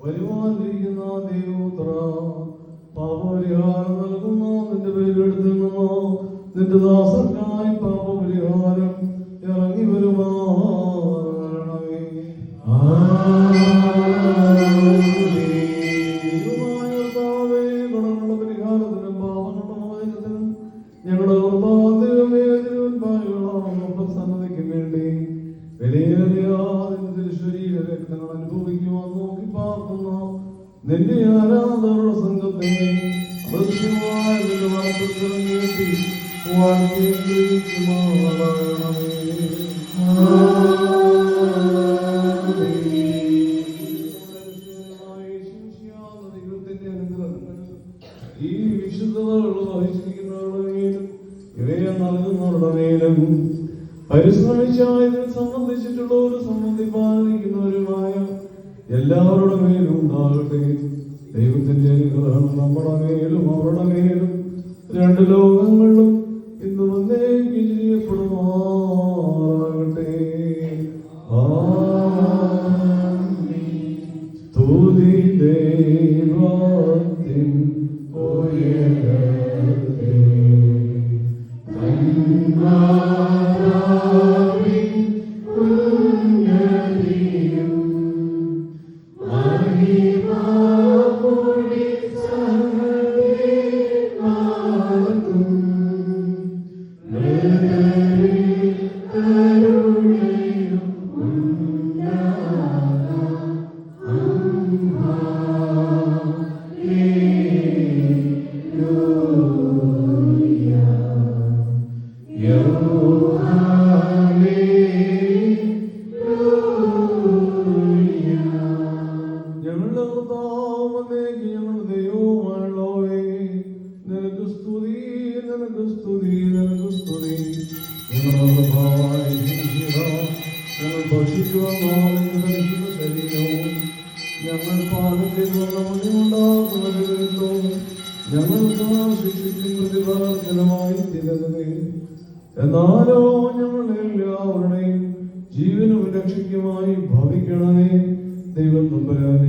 വരുവാനിരിക്കുന്ന ദൈവപുത്ര പാപപരിഹാരം നൽകുന്ന. നിന്റെ പേരെടുത്ത് നിന്നോ നിന്റെ ദാസർക്കായി പാപപരിഹാരം നിന്റെ ആരാധന സംഘത്തെ അദൃശ്യമായ നിന്റെ വാർത്തകൾ നീട്ടി ഈ വിശുദ്ധതകൾ വഹിച്ചിരിക്കുന്നവരുടെ മേലും ഇവയെ നൽകുന്നവരുടെ മേലും പരിശ്രമിച്ചായതിൽ സംബന്ധിച്ചിട്ടുള്ളവരും സംബന്ധിപ്പാനിരിക്കുന്നവരുമായ എല്ലാവരുടെ മേലും ഉണ്ടാകട്ടെ. ദൈവത്തിന്റെ അനുഗ്രഹം നമ്മുടെ മേലും അവരുടെ മേലും. രണ്ട് ലോകങ്ങളിലും ഇന്ന് വന്നേക്ക് ചെയ്യപ്പെടുമാറാകട്ടെ ആ തോതി ദൈവത്തിൻ വന്ന മുന്നിലുണ്ടാകുന്ന വിവരവും ഞങ്ങൾക്ക് എന്നാലോ ഞങ്ങൾ എല്ലാവരുടെയും ജീവനും രക്ഷയ്ക്കുമായി ഭവിക്കണമേ. ദൈവം തമ്പുരാൻ